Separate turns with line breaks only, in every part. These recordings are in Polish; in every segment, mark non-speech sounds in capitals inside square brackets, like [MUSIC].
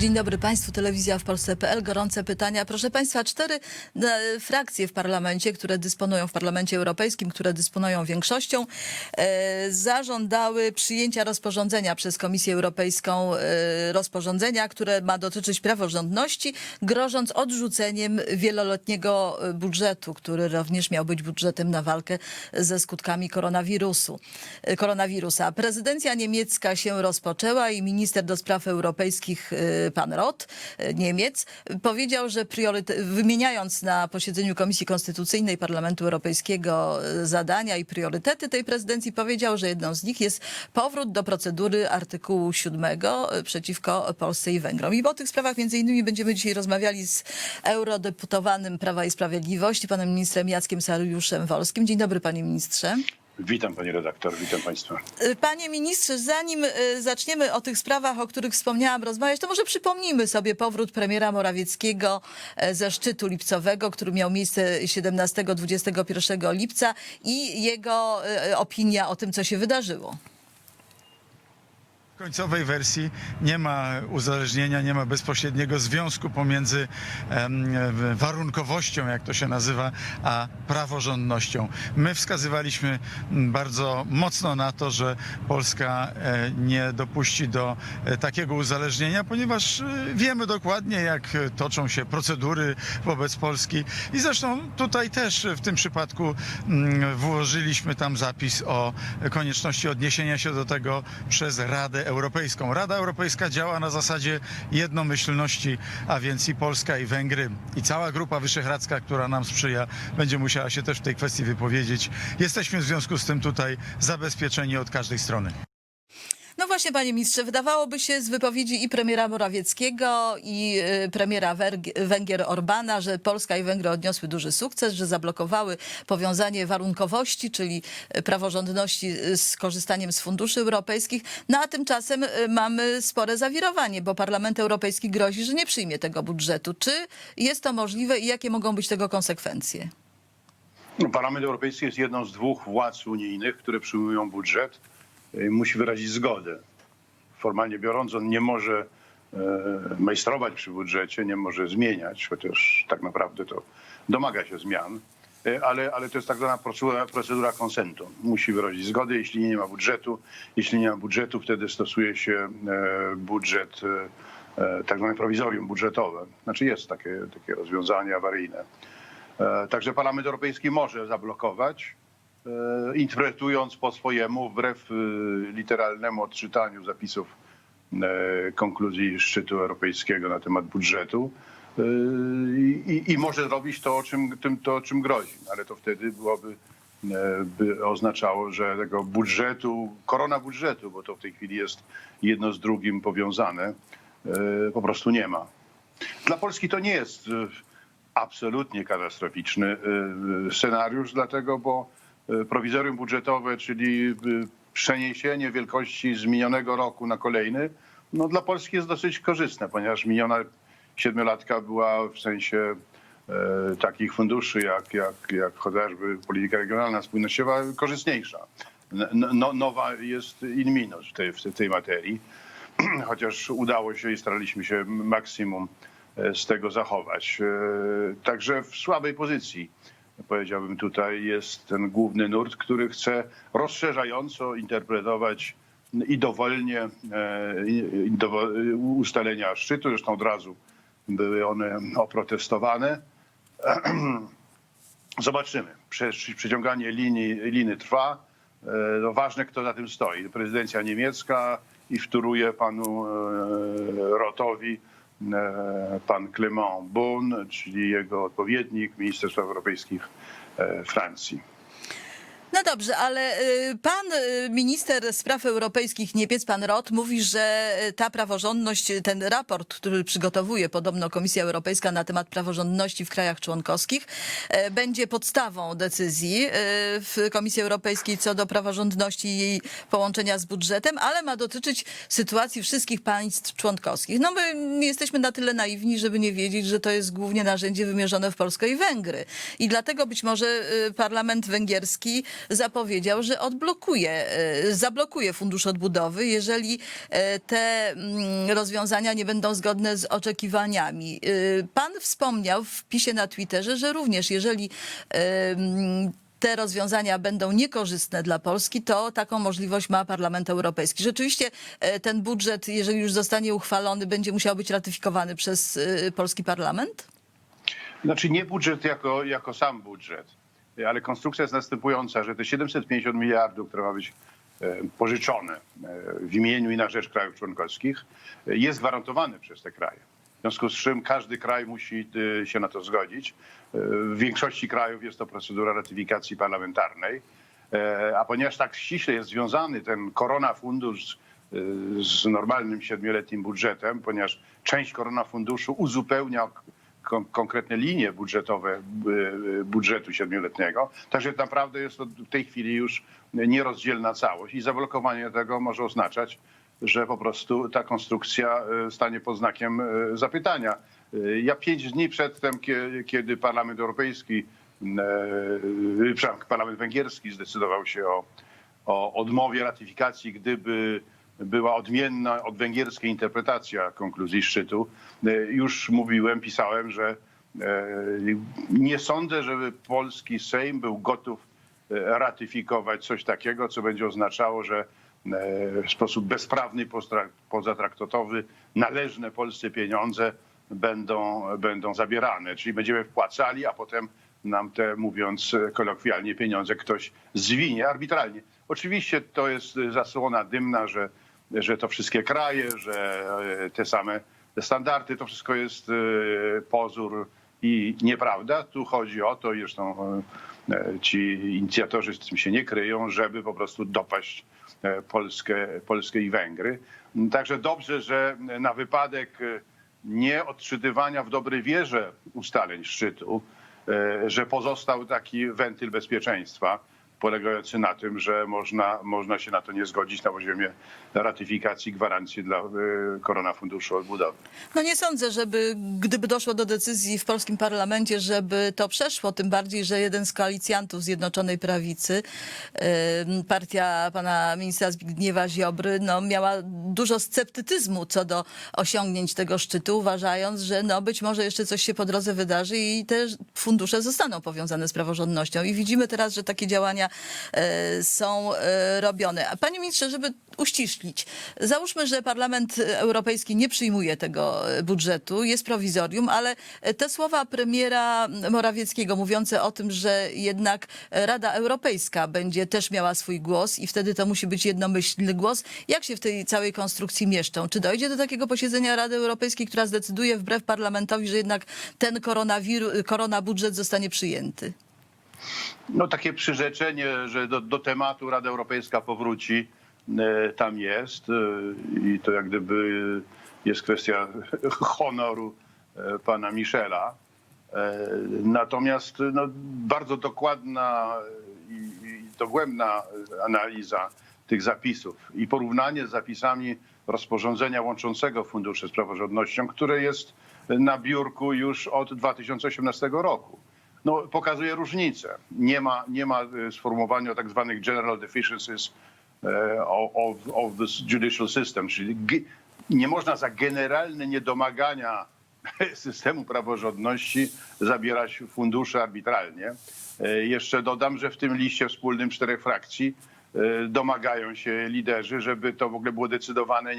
Dzień dobry Państwu, telewizja w Polsce.pl, gorące pytania. Proszę Państwa, cztery e, frakcje w parlamencie, które dysponują w Parlamencie Europejskim, które dysponują większością, e, zażądały przyjęcia rozporządzenia przez Komisję Europejską, e, rozporządzenia, które ma dotyczyć praworządności, grożąc odrzuceniem wieloletniego budżetu, który również miał być budżetem na walkę ze skutkami koronawirusu. koronawirusa. Prezydencja niemiecka się rozpoczęła i minister do spraw europejskich pan Roth, e, Niemiec, powiedział, że wymieniając na posiedzeniu Komisji Konstytucyjnej Parlamentu Europejskiego e, zadania i priorytety tej prezydencji, powiedział, że jedną z nich jest powrót do procedury artykułu 7 e, przeciwko Polsce i Węgrom. I o tych sprawach między innymi będziemy dzisiaj rozmawiali z eurodeputowanym Prawa i Sprawiedliwości, panem ministrem Jackiem Sariuszem Wolskim. Dzień dobry, panie ministrze.
Witam pani redaktor, witam państwa.
Panie ministrze, zanim y, zaczniemy o tych sprawach, o których wspomniałam rozmawiać, to może przypomnijmy sobie powrót premiera Morawieckiego e, ze szczytu lipcowego, który miał miejsce 17-21 lipca i jego y, opinia o tym, co się wydarzyło.
Końcowej wersji nie ma uzależnienia, nie ma bezpośredniego związku pomiędzy warunkowością, jak to się nazywa, a praworządnością. My wskazywaliśmy bardzo mocno na to, że Polska e, nie dopuści do e, takiego uzależnienia, ponieważ e, wiemy dokładnie, jak toczą się procedury wobec Polski i zresztą tutaj też w tym przypadku włożyliśmy tam zapis o konieczności odniesienia się do tego przez Radę Europejską. Rada Europejska działa na zasadzie jednomyślności, a więc i Polska, i Węgry, i cała Grupa Wyszehradzka, która nam sprzyja, będzie musiała się też w tej kwestii wypowiedzieć. Jesteśmy w związku z tym tutaj zabezpieczeni od każdej strony.
Właśnie, panie ministrze, wydawałoby się z wypowiedzi i premiera Morawieckiego, i y, premiera Węgier Orbana, że Polska i Węgry odniosły duży sukces, że zablokowały powiązanie warunkowości, czyli y, praworządności y, z korzystaniem z funduszy europejskich. No a tymczasem mamy spore zawirowanie, bo Parlament Europejski grozi, że nie przyjmie tego budżetu. Czy jest to możliwe i jakie mogą być tego konsekwencje?
No, Parlament Europejski jest jedną z dwóch władz unijnych, które przyjmują budżet. Musi wyrazić zgodę. Formalnie biorąc, on nie może e, majstrować przy budżecie, nie może zmieniać, chociaż tak naprawdę to domaga się zmian. E, Ale, ale to jest tak zwana procedura, procedura konsentu. Musi wyrazić zgodę, jeśli nie ma budżetu. Jeśli nie ma budżetu, wtedy stosuje się e, budżet, tak zwane prowizorium budżetowe. Znaczy jest takie, takie rozwiązanie awaryjne. Także Parlament Europejski może zablokować, interpretując po swojemu, wbrew e, literalnemu odczytaniu zapisów e, konkluzji szczytu europejskiego na temat budżetu. E, I, i może zrobić to o, czym, tym, to, o czym grozi, ale to wtedy byłoby e, by oznaczało, że tego budżetu, korona budżetu, bo to w tej chwili jest jedno z drugim powiązane, e, po prostu nie ma. Dla Polski to nie jest e, absolutnie katastroficzny e, scenariusz, dlatego bo e, prowizorium budżetowe, czyli e, przeniesienie wielkości z minionego roku na kolejny, no dla Polski jest dosyć korzystne, ponieważ miniona siedmiolatka była w sensie e, takich funduszy jak, jak, jak chociażby polityka regionalna, spójnościowa korzystniejsza. No, nowa jest in minus w tej, w tej materii [CLEARS THROAT] chociaż udało się i staraliśmy się maksimum e, z tego zachować. E, Także w słabej pozycji, powiedziałbym tutaj, jest ten główny nurt, który chce rozszerzająco interpretować i dowolnie e, ustalenia szczytu. Zresztą od razu były one oprotestowane. [CLEARS THROAT] Zobaczymy. Prze- Przeciąganie linii, liny trwa. E, No ważne, kto za tym stoi. Prezydencja niemiecka i wtóruje panu e, Rotowi pan Clement Beaune, czyli jego odpowiednik, minister spraw europejskich e, Francji.
No dobrze, ale y, pan y, minister spraw europejskich Niemiec, pan Roth, mówi, że y, ta praworządność, ten raport, który przygotowuje podobno Komisja Europejska na temat praworządności w krajach członkowskich, będzie podstawą decyzji w Komisji Europejskiej co do praworządności i jej połączenia z budżetem, ale ma dotyczyć sytuacji wszystkich państw członkowskich. No my nie jesteśmy na tyle naiwni, żeby nie wiedzieć, że to jest głównie narzędzie wymierzone w Polskę i Węgry. I dlatego być może parlament węgierski zapowiedział, że odblokuje, e, zablokuje fundusz odbudowy, jeżeli e, te mm, rozwiązania nie będą zgodne z oczekiwaniami. E, Pan wspomniał w pisie na Twitterze, że również jeżeli mm, te rozwiązania będą niekorzystne dla Polski, to taką możliwość ma Parlament Europejski. Rzeczywiście ten budżet, jeżeli już zostanie uchwalony, będzie musiał być ratyfikowany przez polski parlament?
Znaczy nie budżet jako, jako sam budżet, ale konstrukcja jest następująca, że te 750 miliardów, które ma być e, pożyczone e, w imieniu i na rzecz krajów członkowskich, e, jest gwarantowane przez te kraje. W związku z czym każdy kraj musi się na to zgodzić. W większości krajów jest to procedura ratyfikacji parlamentarnej. A ponieważ tak ściśle jest związany ten korona fundusz z normalnym siedmioletnim budżetem, ponieważ część korona funduszu uzupełnia kon- konkretne linie budżetowe y, budżetu siedmioletniego. Także naprawdę jest to w tej chwili już nierozdzielna całość i zablokowanie tego może oznaczać, że po prostu ta konstrukcja y, stanie pod znakiem y, zapytania. Y, Ja pięć dni przedtem, kie- kiedy Parlament Europejski, y, Parlament Węgierski zdecydował się o, o odmowie ratyfikacji, gdyby była odmienna od węgierskiej interpretacja konkluzji szczytu. E, Już mówiłem, pisałem, że e, nie sądzę, żeby polski Sejm był gotów e, ratyfikować coś takiego, co będzie oznaczało, że w sposób bezprawny, pozatraktatowy, należne Polsce pieniądze będą, będą zabierane. Czyli będziemy wpłacali, a potem nam te, mówiąc kolokwialnie, pieniądze ktoś zwinie arbitralnie. Oczywiście to jest zasłona dymna, że, że to wszystkie kraje, że e, te same standardy, to wszystko jest e, pozór i nieprawda. Tu chodzi o to, i zresztą e, ci inicjatorzy z tym się nie kryją, żeby po prostu dopaść Polskę, Polskę i Węgry. Także dobrze, że na wypadek e, nie odczytywania w dobrej wierze ustaleń szczytu, że pozostał taki wentyl bezpieczeństwa polegający na tym, że można, można się na to nie zgodzić na poziomie ratyfikacji gwarancji dla e, Korona Funduszu Odbudowy.
No nie sądzę, żeby gdyby doszło do decyzji w polskim parlamencie, żeby to przeszło, tym bardziej, że jeden z koalicjantów Zjednoczonej Prawicy, partia pana ministra Zbigniewa Ziobry, no, miała dużo sceptycyzmu co do osiągnięć tego szczytu, uważając, że no, być może jeszcze coś się po drodze wydarzy i te fundusze zostaną powiązane z praworządnością. I widzimy teraz, że takie działania są e, robione. A panie ministrze, żeby uściślić, załóżmy, że Parlament Europejski nie przyjmuje tego e, budżetu, jest prowizorium, ale te słowa premiera Morawieckiego mówiące o tym, że jednak Rada Europejska będzie też miała swój głos i wtedy to musi być jednomyślny głos. Jak się w tej całej konstrukcji mieszczą? Czy dojdzie do takiego posiedzenia Rady Europejskiej, która zdecyduje wbrew parlamentowi, że jednak ten koronawir- korona budżet zostanie przyjęty?
No takie przyrzeczenie, że do, do tematu Rada Europejska powróci, e, tam jest e, i to jak gdyby jest kwestia [LAUGHS] honoru e, pana Michela. Natomiast no, bardzo dokładna i dogłębna analiza tych zapisów i porównanie z zapisami rozporządzenia łączącego fundusze z praworządnością, które jest na biurku już od 2018 roku no, pokazuje różnicę. Nie ma, nie ma e, sformułowania tak zwanych general deficiencies e, of, of the judicial system, czyli nie można za generalne niedomagania [LAUGHS] systemu praworządności zabierać funduszy arbitralnie. E, Jeszcze dodam, że w tym liście wspólnym czterech frakcji domagają się liderzy, żeby to w ogóle było decydowane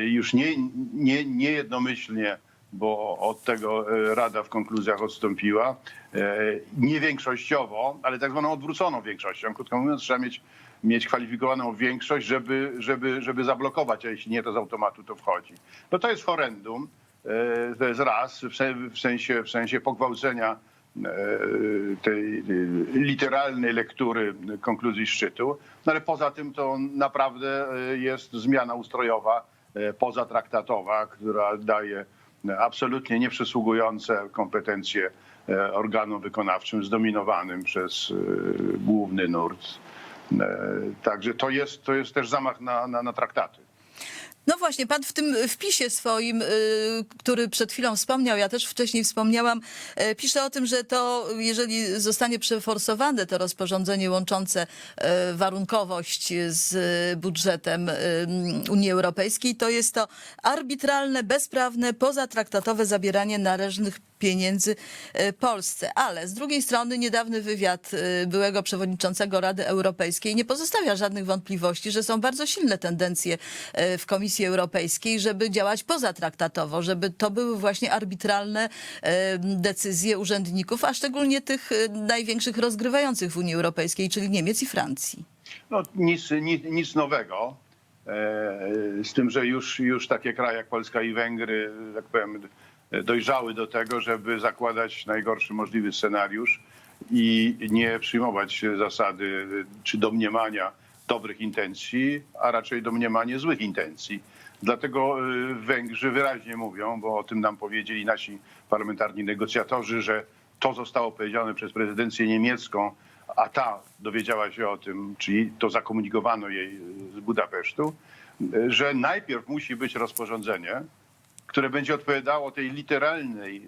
już nie, nie, nie jednomyślnie, bo od tego e, Rada w konkluzjach odstąpiła, e, nie większościowo, ale tak zwaną odwróconą większością. Krótko mówiąc, trzeba mieć, mieć kwalifikowaną większość, żeby, żeby, żeby zablokować, a jeśli nie, to z automatu to wchodzi. No to jest horrendum, e, to jest raz, w se- w sensie, w sensie pogwałcenia tej literalnej lektury konkluzji szczytu, no ale poza tym to naprawdę jest zmiana ustrojowa, pozatraktatowa, która daje absolutnie nieprzysługujące kompetencje e, organom wykonawczym zdominowanym przez e, główny nurt. E, Także to jest, to jest też zamach na, na, na traktaty.
No właśnie, pan w tym wpisie swoim, y, który przed chwilą wspomniał, ja też wcześniej wspomniałam, e, pisze o tym, że to, jeżeli zostanie przeforsowane to rozporządzenie łączące e, warunkowość z budżetem Unii Europejskiej, to jest to arbitralne, bezprawne, pozatraktatowe zabieranie należnych pieniędzy e, Polsce. Ale z drugiej strony niedawny wywiad e, byłego przewodniczącego Rady Europejskiej nie pozostawia żadnych wątpliwości, że są bardzo silne tendencje e, w Komisji Europejskiej, żeby działać pozatraktatowo, żeby to były właśnie arbitralne decyzje urzędników, a szczególnie tych e, największych rozgrywających w Unii Europejskiej, czyli Niemiec i Francji.
No, nic, nic, nic nowego. E, Z tym, że już, już takie kraje jak Polska i Węgry, tak powiem, dojrzały do tego, żeby zakładać najgorszy możliwy scenariusz i nie przyjmować zasady czy domniemania dobrych intencji, a raczej domniemanie złych intencji. Dlatego y, Węgrzy wyraźnie mówią, bo o tym nam powiedzieli nasi parlamentarni negocjatorzy, że to zostało powiedziane przez prezydencję niemiecką, a ta dowiedziała się o tym, czyli to zakomunikowano jej z Budapesztu, y, że najpierw musi być rozporządzenie, które będzie odpowiadało tej literalnej y,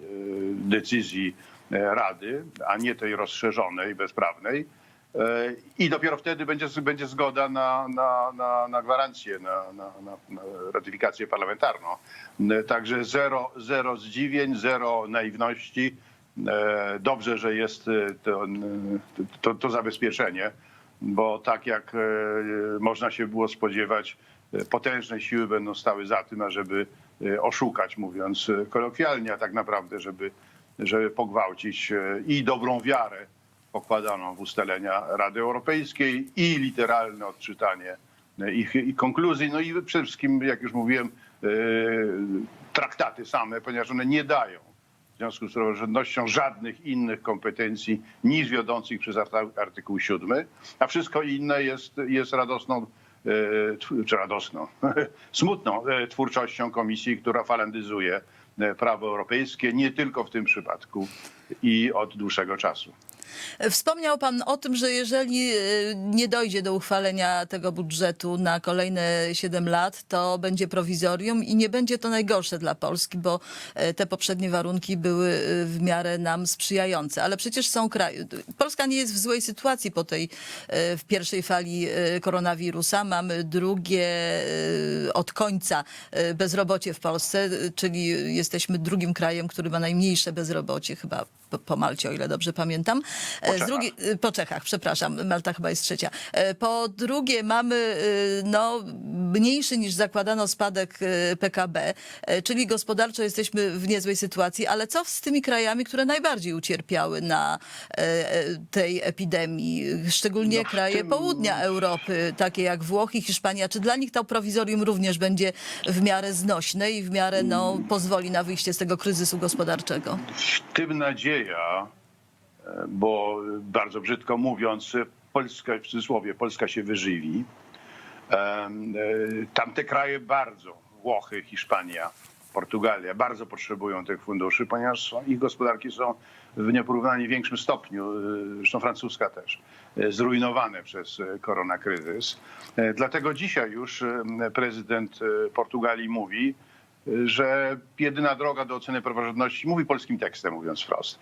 decyzji Rady, a nie tej rozszerzonej, bezprawnej. E, I dopiero wtedy będzie, będzie zgoda na, na, na, na gwarancję, na, na, na, ratyfikację parlamentarną. E, Także zero, zero zdziwień, zero naiwności. E, Dobrze, że jest to, to, to zabezpieczenie, bo tak jak można się było spodziewać, potężne siły będą stały za tym, ażeby oszukać, mówiąc kolokwialnie, a tak naprawdę, żeby, żeby pogwałcić i dobrą wiarę pokładaną w ustalenia Rady Europejskiej i literalne odczytanie e, ich, konkluzji. No i przede wszystkim, jak już mówiłem, e, traktaty same, ponieważ one nie dają w związku z praworządnością żadnych innych kompetencji niż wiodących przez artykuł 7, a wszystko inne jest, jest radosną, e, czy radosną, [LAUGHS] smutną twórczością komisji, która falandyzuje prawo europejskie, nie tylko w tym przypadku i od dłuższego czasu.
Wspomniał Pan o tym, że jeżeli e, nie dojdzie do uchwalenia tego budżetu na kolejne 7 lat, to będzie prowizorium i nie będzie to najgorsze dla Polski, bo e, te poprzednie warunki były e, w miarę nam sprzyjające. Ale przecież są kraje. Polska nie jest w złej sytuacji po tej w pierwszej fali koronawirusa. Mamy drugie od końca bezrobocie w Polsce, czyli jesteśmy drugim krajem, który ma najmniejsze bezrobocie, chyba po Malcie, o ile dobrze pamiętam. E, Z drugiej, y, po Czechach, przepraszam, Malta chyba jest trzecia. E, Po drugie mamy no, mniejszy niż zakładano spadek PKB, e, czyli gospodarczo jesteśmy w niezłej sytuacji, ale co z tymi krajami, które najbardziej ucierpiały na e, e, tej epidemii, szczególnie
No
kraje
tym-
południa Europy, takie jak Włochy, Hiszpania, czy dla nich to prowizorium również będzie w miarę znośne i w miarę no, pozwoli na wyjście z tego kryzysu gospodarczego?
W tym nadzieja, e, bo bardzo brzydko mówiąc, Polska, w cudzysłowie, Polska się wyżywi. E, Tamte kraje bardzo, Włochy, Hiszpania, Portugalia, bardzo potrzebują tych funduszy, ponieważ ich gospodarki są w nieporównanie większym stopniu, e, zresztą francuska też, e, zrujnowane przez koronakryzys. Dlatego dzisiaj już prezydent Portugalii mówi, że jedyna droga do oceny praworządności, mówi polskim tekstem mówiąc wprost,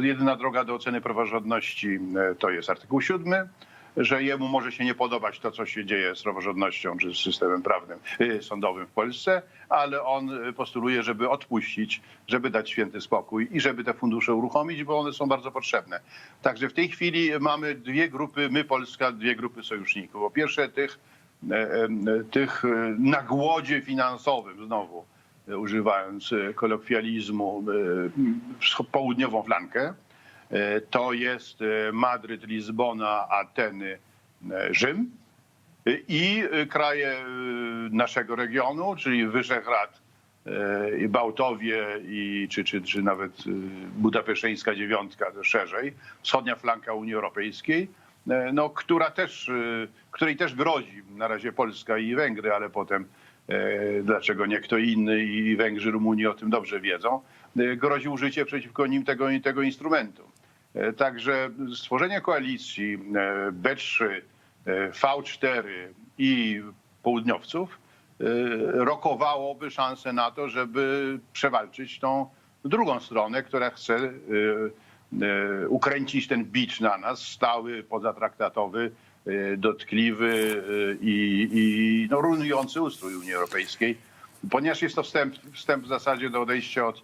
jedyna droga do oceny praworządności e, to jest artykuł 7, że jemu może się nie podobać to, co się dzieje z praworządnością czy z systemem prawnym, e, sądowym w Polsce, ale on e, postuluje, żeby odpuścić, żeby dać święty spokój i żeby te fundusze uruchomić, bo one są bardzo potrzebne. Także w tej chwili mamy dwie grupy, my Polska, dwie grupy sojuszników. Po pierwsze tych, tych na głodzie finansowym znowu, używając e, kolokwializmu, e, południową flankę. E, To jest Madryt, Lizbona, Ateny, Rzym i kraje naszego regionu, czyli Wyszehrad, i Bałtowie i, czy, czy, czy nawet Budapeszyńska dziewiątka szerzej, wschodnia flanka Unii Europejskiej, no, która też, której też grozi na razie Polska i Węgry, ale potem dlaczego nie kto inny i Węgrzy, Rumuni o tym dobrze wiedzą, e, grozi użycie przeciwko nim tego, tego instrumentu. E, Także stworzenie koalicji e, B3, e, V4 i południowców rokowałoby szansę na to, żeby przewalczyć tą drugą stronę, która chce ukręcić ten bicz na nas, stały, pozatraktatowy, dotkliwy y, i, i no, rujnujący ustrój Unii Europejskiej, ponieważ jest to wstęp, wstęp w zasadzie do odejścia od,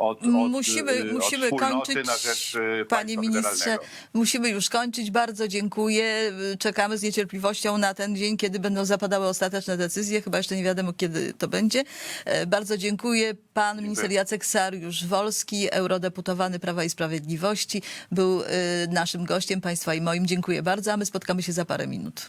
od, od
musimy,
y, od musimy
kończyć,
na rzecz y,
Panie ministrze, musimy już kończyć. Bardzo dziękuję. Czekamy z niecierpliwością na ten dzień, kiedy będą zapadały ostateczne decyzje. Chyba jeszcze nie wiadomo, kiedy to będzie. E, bardzo dziękuję. Pan dziękuję. minister Jacek Sariusz-Wolski, eurodeputowany Prawa i Sprawiedliwości, był e, naszym gościem, Państwa i moim. Dziękuję bardzo, a my spotkamy się za parę minut.